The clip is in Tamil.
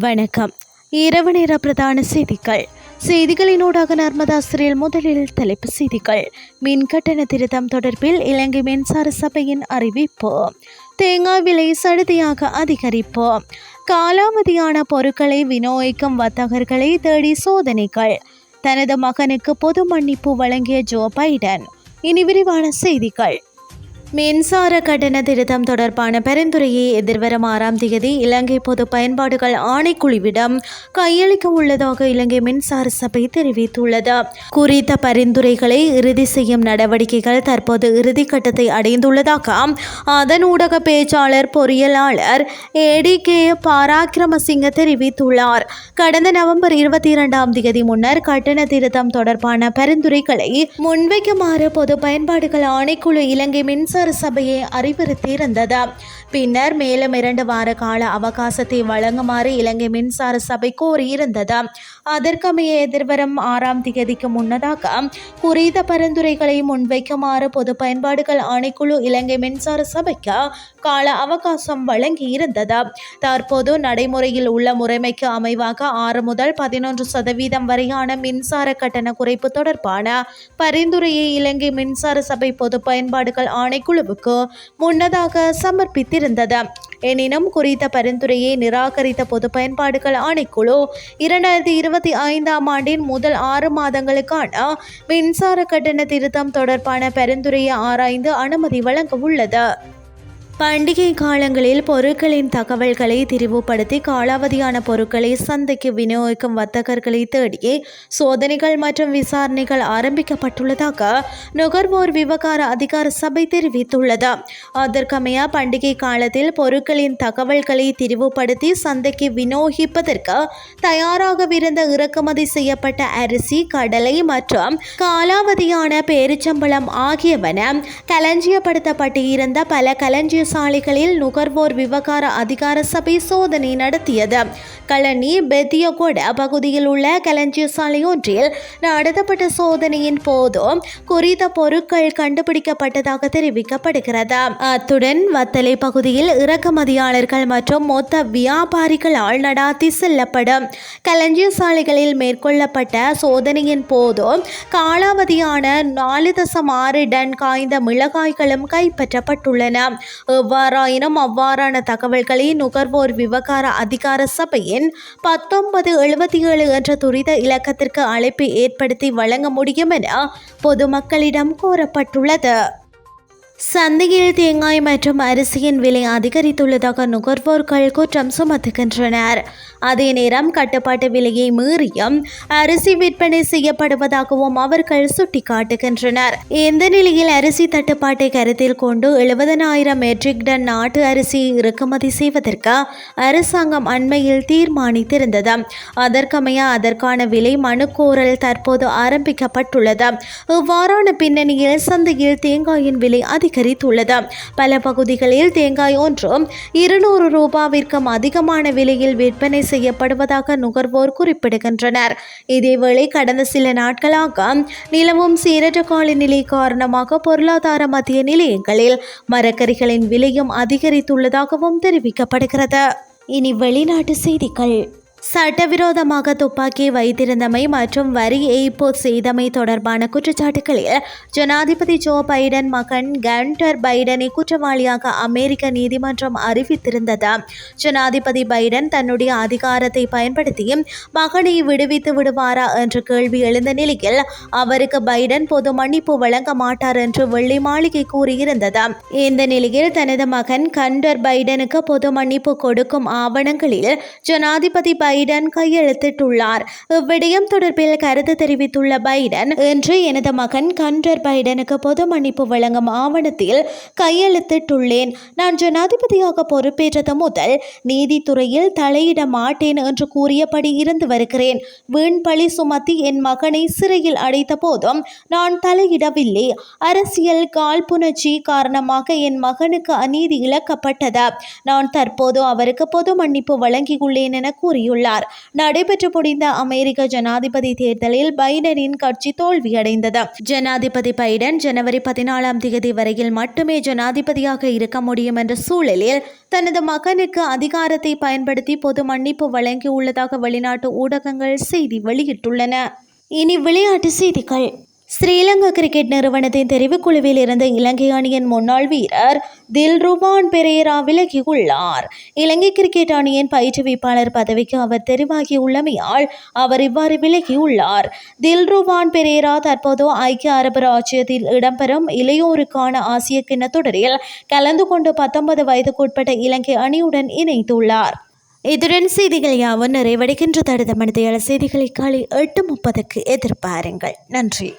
வணக்கம். இரவு நேர பிரதான செய்திகள். செய்திகளினூடாக நர்மதா சிறில் முதலில் தலைப்பு செய்திகள். மின் கட்டண திருத்தம் தொடர்பில் இலங்கை மின்சார சபையின் அறிவிப்பு. தேங்காய் விலை சடுதியாக அதிகரிப்பு. காலாவதியான பொருட்களை விநியோகிக்கும் வர்த்தகர்களை தேடி சோதனைகள். தனது மகனுக்கு பொது மன்னிப்பு வழங்கிய ஜோ பைடன். இனி விரிவான செய்திகள். மின்சார கட்டண திருத்தம் தொடர்பான பரிந்துரையை எதிர்வரும் ஆறாம் தேதி இலங்கை பொது பயன்பாடுகள் ஆணைக்குழுவிடம் கையளிக்க உள்ளதாக இலங்கை மின்சார சபை தெரிவித்துள்ளது. குறித்த பரிந்துரைகளை இறுதி செய்யும் நடவடிக்கைகள் தற்போது இறுதிக்கட்டத்தை அடைந்துள்ளதாக அதன் ஊடக பேச்சாளர் பொறியியலாளர் ஏடி கே பாராக்கிரமசிங்க தெரிவித்துள்ளார். கடந்த நவம்பர் இருபத்தி இரண்டாம் தேதி முன்னர் கட்டண திருத்தம் தொடர்பான பரிந்துரைகளை முன்வைக்குமாறு பொது பயன்பாடுகள் ஆணைக்குழு இலங்கை மின்சார சபையை அறிவுறுத்தியிருந்தது. பின்னர் மேலும் இரண்டு வார கால அவகாசத்தை வழங்குமாறு இலங்கை மின்சார சபை கோரியிருந்தது. அதற்கமைய எதிர்வரும் ஆறாம் திகதிக்கு முன்னதாக குறித்த பரிந்துரைகளை முன்வைக்குமாறு பொது பயன்பாடுகள் ஆணைக்குழு இலங்கை மின்சார சபைக்கு கால அவகாசம் வழங்கியிருந்தது. தற்போது நடைமுறையில் உள்ள முறைமைக்கு அமைவாக ஆறு முதல் பதினொன்று சதவீதம் வரையான மின்சார கட்டண குறைப்பு தொடர்பான பரிந்துரையை இலங்கை மின்சார சபை பொது பயன்பாடுகள் குழுவுக்கு முன்னதாக சமர்ப்பித்திருந்தது. எனினும் குறித்த பரிந்துரையை நிராகரித்த பொது பயன்பாடுகள் ஆணைக்குழு இரண்டாயிரத்தி இருபத்தி ஐந்தாம் ஆண்டின் முதல் ஆறு மாதங்களுக்கான மின்சார கட்டண திருத்தம் தொடர்பான பரிந்துரையை ஆராய்ந்து அனுமதி வழங்க உள்ளது. பண்டிகை காலங்களில் பொருட்களின் தகவல்களை திரிவுபடுத்தி காலாவதியான பொருட்களை சந்தைக்கு விநியோகிக்கும் வர்த்தகர்களை தேடியே சோதனைகள் மற்றும் விசாரணைகள் ஆரம்பிக்கப்பட்டுள்ளதாக நுகர்வோர் விவகார அதிகார சபை தெரிவித்துள்ளது. அதற்கமைய பண்டிகை காலத்தில் பொருட்களின் தகவல்களை திரிவுபடுத்தி சந்தைக்கு விநியோகிப்பதற்கு தயாராகவிருந்த இறக்குமதி செய்யப்பட்ட அரிசி கடலை மற்றும் காலாவதியான பேரிச்சம்பழம் ஆகியவன களஞ்சியப்படுத்தப்பட்டு இருந்த பல களஞ்சிய சாலைகளில் நுகர்வோர் விவகார அதிகார சபை சோதனை நடத்தியது. களனி பெத்தியகொட பகுதியில் உள்ள களஞ்சிய சாலை ஒன்றில் நடத்தப்பட்ட சோதனையின் போது குறித்த பொருட்கள் கண்டுபிடிக்கப்பட்டதாக தெரிவிக்கப்படுகிறது. அத்துடன் வத்தலை பகுதியில் இறக்குமதியாளர்கள் மற்றும் மொத்த வியாபாரிகளால் நடாத்தி செல்லப்படும் களஞ்சிய சாலைகளில் மேற்கொள்ளப்பட்ட சோதனையின் போது காலாவதியான நாலு தசம் ஆறு டன் காய்ந்த மிளகாய்களும் கைப்பற்றப்பட்டுள்ளன. எவ்வாறாயினும் அவ்வாறான தகவல்களை நுகர்வோர் விவகார அதிகார சபையின் பத்தொன்பது எழுபத்தி ஏழு என்ற துரித இலக்கத்திற்கு அழைப்பு ஏற்படுத்தி வழங்க முடியும் என பொதுமக்களிடம் கோரப்பட்டுள்ளது சந்தையில் தேங்காய் மற்றும் அரிசியின் விலை அதிகரித்துள்ளதாக நுகர்வோர்கள் குற்றம் சுமத்துகின்றனர். அதே நேரம் கட்டுப்பாட்டு விலையை மீறியும் அரிசி விற்பனை செய்யப்படுவதாகவும் அவர்கள் சுட்டிக்காட்டுகின்றனர். இந்த நிலையில் அரிசி தட்டுப்பாட்டை கருத்தில் கொண்டு எழுபதனாயிரம் மெட்ரிக் டன் நாட்டு அரிசி இறக்குமதி செய்வதற்கு அரசாங்கம் அண்மையில் தீர்மானித்திருந்தது. அதற்கமைய அதற்கான விலை மனுக்கோரல் தற்போது ஆரம்பிக்கப்பட்டுள்ளது. இவ்வாறான பின்னணியில் சந்தையில் தேங்காயின் விலை அதிகரித்துள்ளது. பல பகுதிகளில் தேங்காய் ஒன்றும் இருநூறு ரூபாவிற்கும் அதிகமான விலையில் விற்பனை செய்யப்படுவதாக நுகர்வோர் குறிப்பிடுகின்றனர். இதேவேளை கடந்த சில நாட்களாக நிலவும் சீரற்ற காலநிலை காரணமாக பொருளாதார மத்திய நிலையங்களில் மரக்கறிகளின் விலையும் அதிகரித்துள்ளதாகவும் தெரிவிக்கப்படுகிறது. இனி வெளிநாட்டு செய்திகள். சட்டவிரோதமாக துப்பாக்கி வைத்திருந்தமை மற்றும் வரி ஏய்ப்பு செய்தமை தொடர்பான குற்றச்சாட்டுகளில் ஜனாதிபதி ஜோ பைடன் மகன் கண்டர் பைடனை குற்றவாளியாக அமெரிக்க நீதிமன்றம் அறிவித்திருந்தது? ஜனாதிபதி பைடன் தன்னுடைய அதிகாரத்தை பயன்படுத்தி மகனை விடுவித்து விடுவாரா என்ற கேள்வி எழுந்த நிலையில் அவருக்கு பைடன் பொது மன்னிப்பு வழங்க மாட்டார் என்று வெள்ளை மாளிகை கூறியிருந்தது? இந்த நிலையில் தனது மகன் கண்டர் பைடனுக்கு பொது மன்னிப்பு கொடுக்கும் ஆவணங்களில் ஜனாதிபதி பைடன் கையெழுத்திட்டுள்ளார். இவ்விடயம் தொடர்பில் கருத்து தெரிவித்துள்ள பைடன் இன்று எனது மகன் கண்டர் பைடனுக்கு பொது மன்னிப்பு வழங்கும் ஆவணத்தில் கையெழுத்திட்டுள்ளேன். நான் ஜனாதிபதியாக பொறுப்பேற்றது முதல் நீதித்துறையில் தலையிட மாட்டேன் என்று கூறியபடி இருந்து வருகிறேன். வீண் பழி சுமத்தி என் மகனை சிறையில் அடைத்த போதும் நான் தலையிடவில்லை. அரசியல் காழ்ப்புணர்ச்சி காரணமாக என் மகனுக்கு அநீதி இழக்கப்பட்டது. நான் தற்போது அவருக்கு பொது மன்னிப்பு வழங்கியுள்ளேன் என கூறியுள்ளார். விலகியுள்ளார் நடைபெற்று முடிந்த அமெரிக்க ஜனாதிபதி தேர்தலில் பைடனின் கட்சி தோல்வியடைந்தது. ஜனாதிபதி பைடன் ஜனவரி பதினாலாம் தேதி வரையில் மட்டுமே ஜனாதிபதியாக இருக்க முடியும் என்ற சூழலில் தனது மகனுக்கு அதிகாரத்தை பயன்படுத்தி பொது மன்னிப்பு வழங்கியுள்ளதாக வெளிநாட்டு ஊடகங்கள் செய்தி வெளியிட்டுள்ளன. இனி விளையாட்டு செய்திகள். ஸ்ரீலங்கா கிரிக்கெட் நிறுவனத்தின் தெரிவுக்குழுவில் இருந்த இலங்கை அணியின் முன்னாள் வீரர் தில்ருவான் பெரேரா விலகியுள்ளார். இலங்கை கிரிக்கெட் அணியின் பயிற்றுவிப்பாளர் பதவிக்கு அவர் தெரிவாகியுள்ளமையால் அவர் இவ்வாறு விலகியுள்ளார். தில்ருவான் பெரேரா தற்போது ஐக்கிய அரபு ராஜ்யத்தில் இடம்பெறும் இளையோருக்கான ஆசிய கிண்ண தொடரில் கலந்து கொண்டு பத்தொன்பது வயதுக்குட்பட்ட இலங்கை அணியுடன் இணைத்துள்ளார் இதுடன் செய்திகள் யாவும் நிறைவடைகின்ற தடுத்த மனித செய்திகளை காலை எட்டு முப்பதுக்கு எதிர்பாருங்கள். நன்றி.